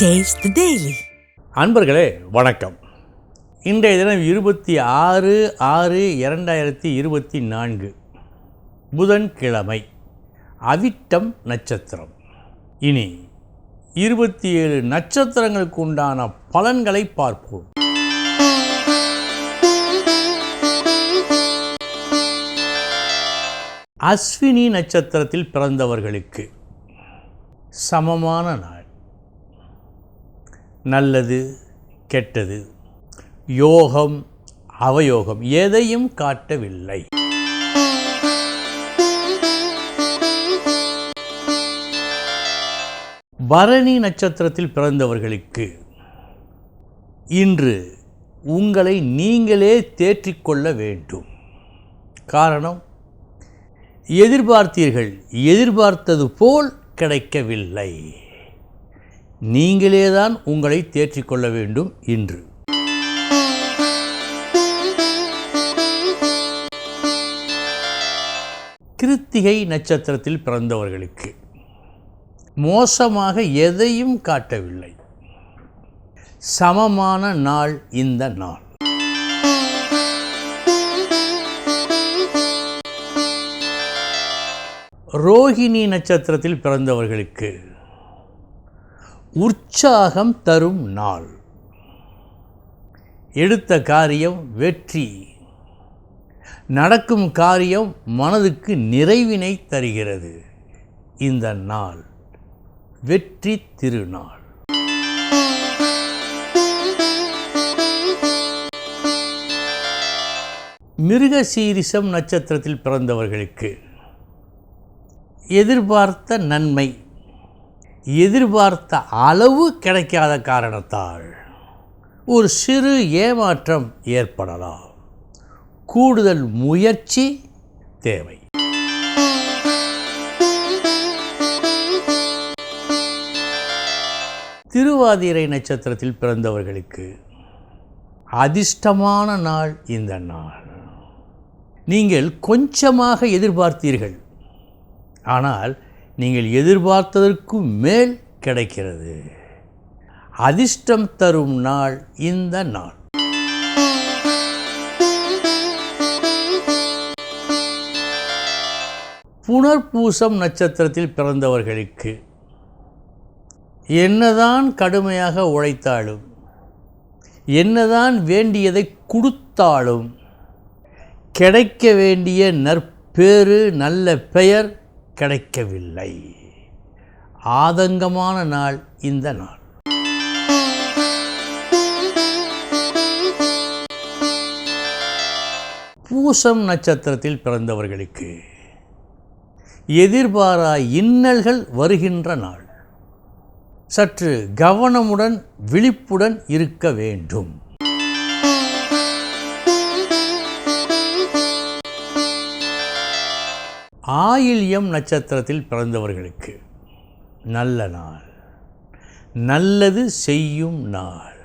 Taste அன்பர்களே வணக்கம். இன்றைய தினம் இருபத்தி ஆறு ஆறு இரண்டாயிரத்தி இருபத்தி நான்கு. புதன்கிழமை. அவிட்டம் நட்சத்திரம். இனி இருபத்தி ஏழு நட்சத்திரங்களுக்கு உண்டான பலன்களை பார்ப்போம். அஸ்வினி நட்சத்திரத்தில் பிறந்தவர்களுக்கு சமமான நாள். நல்லது கெட்டது. யோகம் அவயோகம் எதையும் காட்டவில்லை. பரணி நட்சத்திரத்தில் பிறந்தவர்களுக்கு இன்று உங்களை நீங்களே தேற்றிக்கொள்ள வேண்டும். காரணம் எதிர்பார்த்தீர்கள் எதிர்பார்த்தது போல் கிடைக்கவில்லை. நீங்களேதான் உங்களை தேற்றிக்கொள்ள வேண்டும் இன்று. கிருத்திகை நட்சத்திரத்தில் பிறந்தவர்களுக்கு மோசமாக எதையும் காட்டவில்லை. சமமான நாள் இந்த நாள். ரோஹிணி நட்சத்திரத்தில் பிறந்தவர்களுக்கு உற்சாகம் தரும் நாள். எடுத்த காரியம் வெற்றி. நடக்கும் காரியம் மனதுக்கு நிறைவினை தருகிறது. இந்த நாள் வெற்றி திருநாள். மிருகசீரிசம் நட்சத்திரத்தில் பிறந்தவர்களுக்கு எதிர்பார்த்த நன்மை எதிர்பார்த்த அளவு கிடைக்காத காரணத்தால் ஒரு சிறு ஏமாற்றம் ஏற்படலாம். கூடுதல் முயற்சி தேவை. திருவாதிரை நட்சத்திரத்தில் பிறந்தவர்களுக்கு அதிர்ஷ்டமான நாள் இந்த நாள். நீங்கள் கொஞ்சமாக எதிர்பார்த்தீர்கள். ஆனால் நீங்கள் எதிர்பார்த்ததற்கும் மேல் கிடைக்கிறது. அதிர்ஷ்டம் தரும் நாள் இந்த நாள். புனர்பூசம் நட்சத்திரத்தில் பிறந்தவர்களுக்கு என்னதான் கடுமையாக உழைத்தாலும் என்னதான் வேண்டியதை கொடுத்தாலும் கிடைக்க வேண்டிய நற்பேறு நல்ல பெயர் கிடைக்கவில்லை. ஆதங்கமான நாள் இந்த நாள். பூசம் நட்சத்திரத்தில் பிறந்தவர்களுக்கு எதிர்பாரா இன்னல்கள் வருகின்ற நாள். சற்று கவனமுடன் விழிப்புடன் இருக்க வேண்டும். ஆயில்யம் நட்சத்திரத்தில் பிறந்தவர்களுக்கு நல்ல நாள். நல்லது செய்யும் நாள்.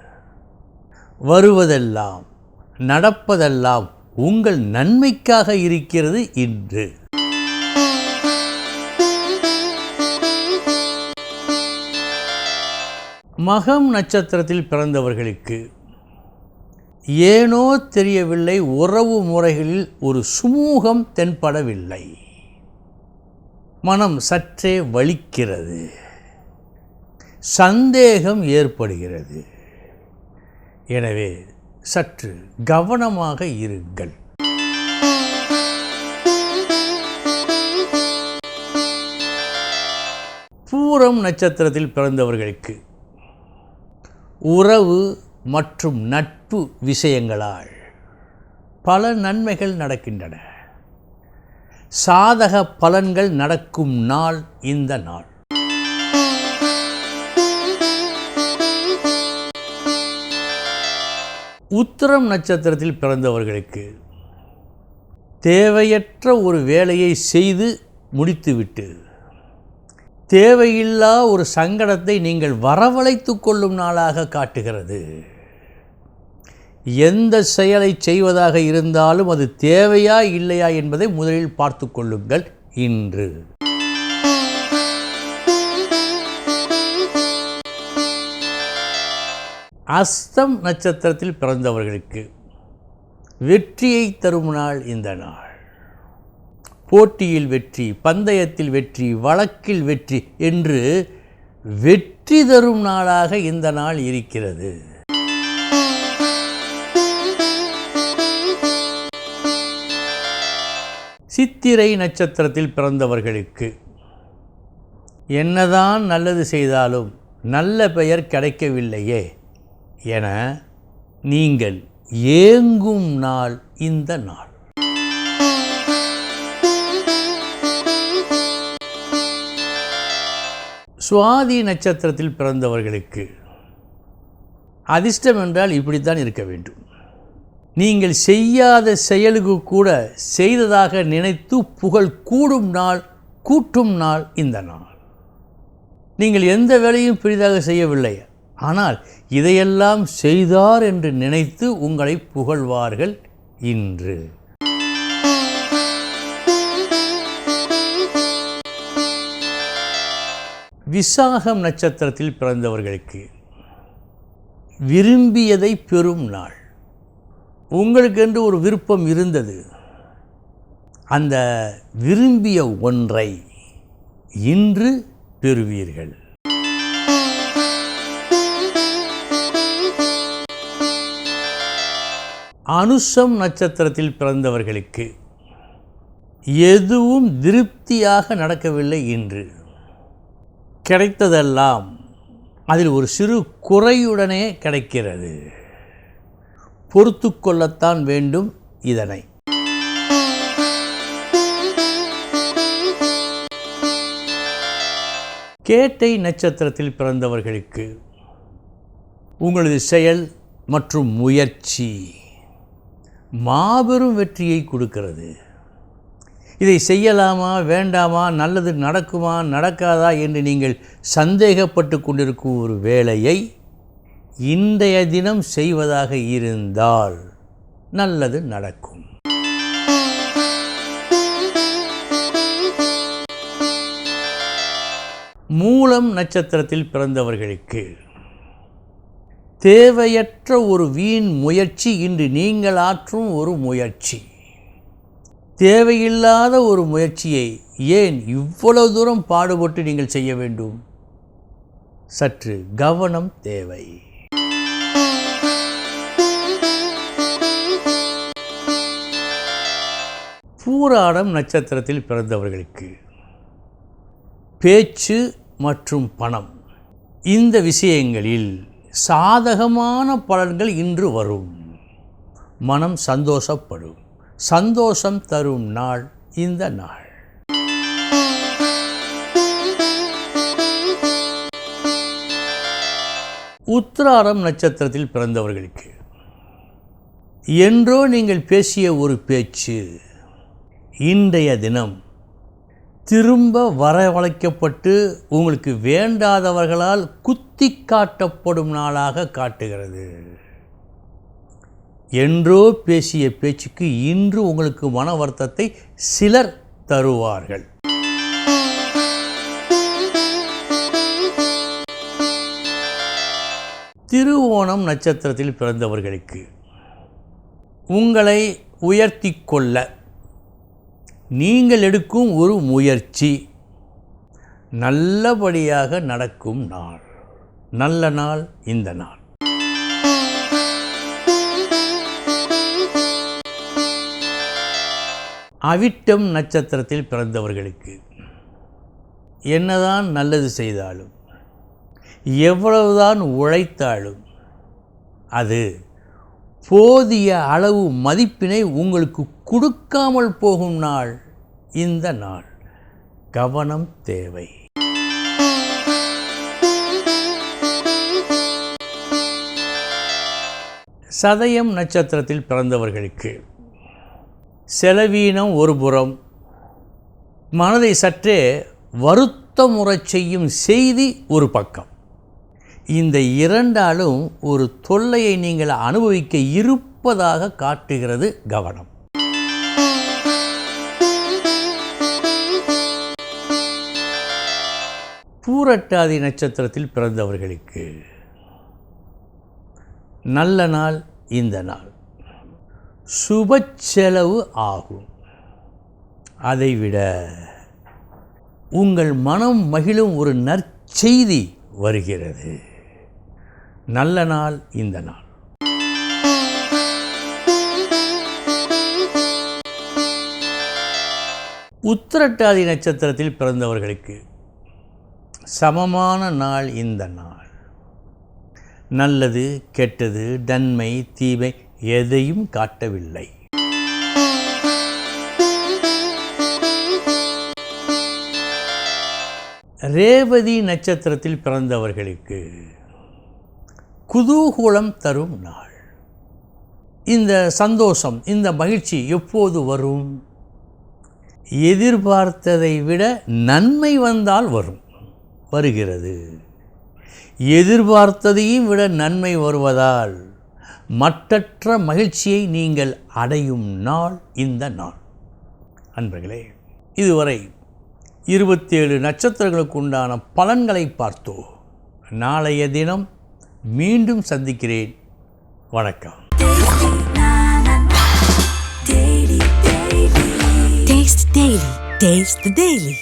வருவதெல்லாம் நடப்பதெல்லாம் உங்கள் நன்மைக்காக இருக்கிறது இன்று. மகம் நட்சத்திரத்தில் பிறந்தவர்களுக்கு ஏனோ தெரியவில்லை உறவு முறைகளில் ஒரு சுமூகம் தென்படவில்லை. மனம் சற்றே வலிக்கிறது. சந்தேகம் ஏற்படுகிறது. எனவே சற்று கவனமாக இருங்கள். பூரம் நட்சத்திரத்தில் பிறந்தவர்களுக்கு உறவு மற்றும் நட்பு விஷயங்களால் பல நன்மைகள் நடக்கின்றன. சாதக பலன்கள் நடக்கும் நாள் இந்த நாள். உத்திரம் நட்சத்திரத்தில் பிறந்தவர்களுக்கு தேவையற்ற ஒரு வேலையை செய்து முடித்துவிட்டு தேவையில்லா ஒரு சங்கடத்தை நீங்கள் வரவழைத்து கொள்ளும் நாளாக காட்டுகிறது. எந்த செயலை செய்வதாக இருந்தாலும் அது தேவையா இல்லையா என்பதை முதலில் பார்த்து கொள்ளுங்கள் இன்று. அஸ்தம் நட்சத்திரத்தில் பிறந்தவர்களுக்கு வெற்றியை தரும் நாள் இந்த நாள். போட்டியில் வெற்றி பந்தயத்தில் வெற்றி வழக்கில் வெற்றி என்று வெற்றி தரும் நாளாக இந்த நாள் இருக்கிறது. சித்திரை நட்சத்திரத்தில் பிறந்தவர்களுக்கு என்னதான் நல்லது செய்தாலும் நல்ல பெயர் கிடைக்கவில்லையே என நீங்கள் ஏங்கும் நாள் இந்த நாள். சுவாதி நட்சத்திரத்தில் பிறந்தவர்களுக்கு அதிர்ஷ்டம் என்றால் இப்படித்தான் இருக்க வேண்டும். நீங்கள் செய்யாத செயலுக்கு கூட செய்ததாக நினைத்து புகழ் கூடும் நாள் கூட்டும் நாள் இந்த நாள். நீங்கள் எந்த வேலையும் பெரிதாக செய்யவில்லை. ஆனால் இதையெல்லாம் செய்தார் என்று நினைத்து உங்களை புகழ்வார்கள் இன்று. விசாகம் நட்சத்திரத்தில் பிறந்தவர்களுக்கு விரும்பியதை பெறும் நாள். உங்களுக்கென்று ஒரு விருப்பம் இருந்தது. அந்த விரும்பிய ஒன்றை இன்று பெறுவீர்கள். அனுஷம் நட்சத்திரத்தில் பிறந்தவர்களுக்கு எதுவும் திருப்தியாக நடக்கவில்லை இன்று. கிடைத்ததெல்லாம் அதில் ஒரு சிறு குறையுடனே கிடைக்கிறது. பொறுத்து கொள்ளத்தான் வேண்டும் இதனை. கேட்டை நட்சத்திரத்தில் பிறந்தவர்களுக்கு உங்களது செயல் மற்றும் முயற்சி மாபெரும் வெற்றியை கொடுக்கிறது. இதை செய்யலாமா வேண்டாமா நல்லது நடக்குமா நடக்காதா என்று நீங்கள் சந்தேகப்பட்டு கொண்டிருக்கும் ஒரு வேலையை இன்றைய தினம் செய்வதாக இருந்தால் நல்லது நடக்கும். மூலம் நட்சத்திரத்தில் பிறந்தவர்களுக்கு தேவையற்ற ஒரு வீண் முயற்சி இன்று நீங்கள் ஆற்றும் ஒரு முயற்சி. தேவையில்லாத ஒரு முயற்சியை ஏன் இவ்வளவு தூரம் பாடுபட்டு நீங்கள் செய்ய வேண்டும்? சற்று கவனம் தேவை. பூராடம் நட்சத்திரத்தில் பிறந்தவர்களுக்கு பேச்சு மற்றும் பணம். இந்த விஷயங்களில் சாதகமான பலன்கள் இன்று வரும். மனம் சந்தோஷப்படும். சந்தோஷம் தரும் நாள் இந்த நாள். உத்திராடம் நட்சத்திரத்தில் பிறந்தவர்களுக்கு என்றோ நீங்கள் பேசிய ஒரு பேச்சு இன்றைய தினம் திரும்ப வரவழைக்கப்பட்டு உங்களுக்கு வேண்டாதவர்களால் குத்தி காட்டப்படும் நாளாக காட்டுகிறது. என்றோ பேசிய பேச்சுக்கு இன்று உங்களுக்கு மன வருத்தத்தை சிலர் தருவார்கள். திருவோணம் நட்சத்திரத்தில் பிறந்தவர்களுக்கு உங்களை உயர்த்தி கொள்ள நீங்கள் எடுக்கும் ஒரு முயற்சி. நல்லபடியாக நடக்கும் நாள். நல்ல நாள் இந்த நாள். அவிட்டம் நட்சத்திரத்தில் பிறந்தவர்களுக்கு என்னதான் நல்லது செய்தாலும் எவ்வளவுதான் உழைத்தாலும் அது போதிய அளவு மதிப்பினை உங்களுக்கு கொடுக்காமல் போகும் நாள் இந்த நாள். கவனம் தேவை. சதயம் நட்சத்திரத்தில் பிறந்தவர்களுக்கு செலவீனம் ஒருபுறம் மனதை சற்றே வருத்தமுறச் செய்யும் செய்தி ஒரு பக்கம். இந்த இரண்டாலும் ஒரு தொல்லையை நீங்கள் அனுபவிக்க இருப்பதாக காட்டுகிறது கவனம். பூரட்டாதி நட்சத்திரத்தில் பிறந்தவர்களுக்கு நல்ல நாள் இந்த நாள். சுப செலவு ஆகும். அதைவிட உங்கள் மனம் மகிழும் ஒரு நற்செய்தி வருகிறது. நல்ல நாள் இந்த நாள். உத்திரட்டாதி நட்சத்திரத்தில் பிறந்தவர்களுக்கு சமமான நாள் இந்த நாள். நல்லது கெட்டது நன்மை தீமை எதையும் காட்டவில்லை. ரேவதி நட்சத்திரத்தில் பிறந்தவர்களுக்கு குதூகூலம் தரும் நாள். இந்த சந்தோஷம் இந்த மகிழ்ச்சி எப்போது வரும்? எதிர்பார்த்ததை விட நன்மை வந்தால் வரும். வருகிறது எதிர்பார்த்ததையும் விட நன்மை வருவதால் மற்றற்ற மகிழ்ச்சியை நீங்கள் அடையும் நாள் இந்த நாள் அன்பர்களே இதுவரை இருபத்தேழு நட்சத்திரங்களுக்கு உண்டான பலன்களை பார்த்தோம் நாளைய தினம் மீண்டும் சந்திக்கிறேன் வணக்கம் Taste Daily. Taste the Daily.